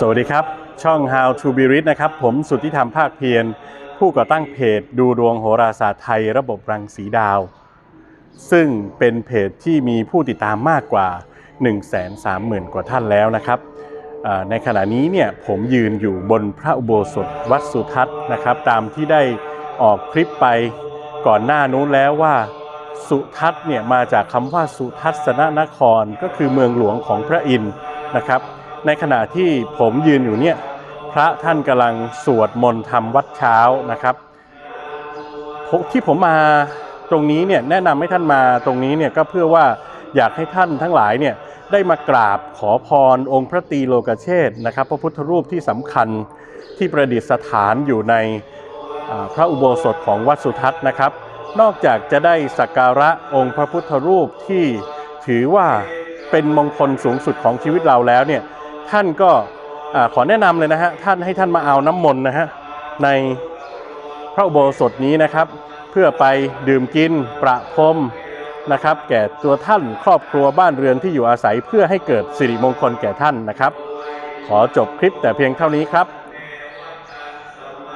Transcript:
สวัสดีครับ ช่อง How to be rich นะครับ ผมสุทธิธรรมภาคเพียรผู้ก่อตั้งเพจดูดวงโหราศาสตร์ไทยระบบรังสีดาว ซึ่งเป็นเพจที่มีผู้ติดตามมากกว่า 130,000 กว่าท่านแล้วนะครับ ในขณะนี้เนี่ยผมยืนอยู่บนพระอุโบสถวัดสุทัศน์นะครับ ตามที่ได้ออกคลิปไปก่อนหน้านู้นแล้วว่าสุทัศน์เนี่ยมาจากคำว่าสุทัศนนคร ก็คือเมืองหลวงของพระอินทร์นะครับ ในขณะที่ผมยืนอยู่เนี่ยพระท่านกำลังสวดมนต์ทำวัดเช้านะครับ ที่ผมมาตรงนี้เนี่ยแนะนำให้ท่านมาตรงนี้เนี่ยก็เพื่อว่าอยากให้ท่านทั้งหลายเนี่ยได้มากราบขอพรองค์พระตีโลกเชษนะครับ พระพุทธรูปที่สำคัญที่ประดิษฐานอยู่ในพระอุโบสถของวัดสุทัศน์นะครับ นอกจากจะได้สักการะองค์พระพุทธรูปที่ถือว่าเป็นมงคลสูงสุดของชีวิตเราแล้วเนี่ย ท่านก็ขอแนะนำเลยนะฮะท่านให้ท่านมาเอาน้ำมนต์นะฮะในพระอุโบสถนี้นะครับ เพื่อไปดื่มกินประพรมนะครับ แก่ตัวท่านครอบครัวบ้านเรือนที่อยู่อาศัยเพื่อให้เกิดสิริมงคลแก่ท่านนะครับ ขอจบคลิปแต่เพียงเท่านี้ครับ